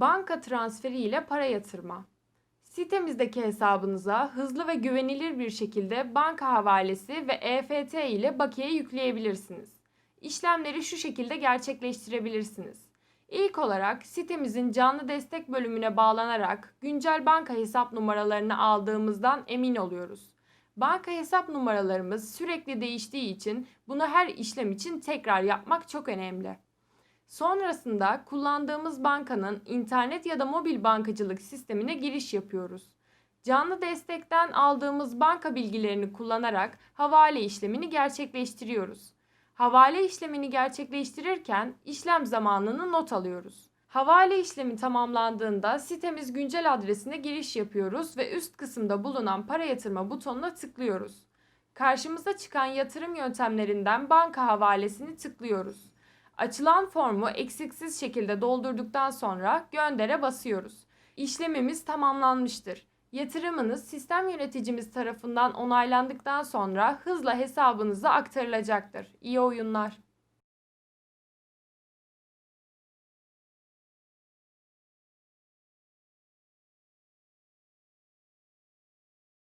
Banka transferi ile para yatırma. Sitemizdeki hesabınıza hızlı ve güvenilir bir şekilde banka havalesi ve EFT ile bakiye yükleyebilirsiniz. İşlemleri şu şekilde gerçekleştirebilirsiniz. İlk olarak sitemizin canlı destek bölümüne bağlanarak güncel banka hesap numaralarını aldığımızdan emin oluyoruz. Banka hesap numaralarımız sürekli değiştiği için bunu her işlem için tekrar yapmak çok önemli. Sonrasında kullandığımız bankanın internet ya da mobil bankacılık sistemine giriş yapıyoruz. Canlı destekten aldığımız banka bilgilerini kullanarak havale işlemini gerçekleştiriyoruz. Havale işlemini gerçekleştirirken işlem zamanını not alıyoruz. Havale işlemi tamamlandığında sitemiz güncel adresine giriş yapıyoruz ve üst kısımda bulunan para yatırma butonuna tıklıyoruz. Karşımıza çıkan yatırım yöntemlerinden banka havalesini tıklıyoruz. Açılan formu eksiksiz şekilde doldurduktan sonra göndere basıyoruz. İşlemimiz tamamlanmıştır. Yatırımınız sistem yöneticimiz tarafından onaylandıktan sonra hızla hesabınıza aktarılacaktır. İyi oyunlar.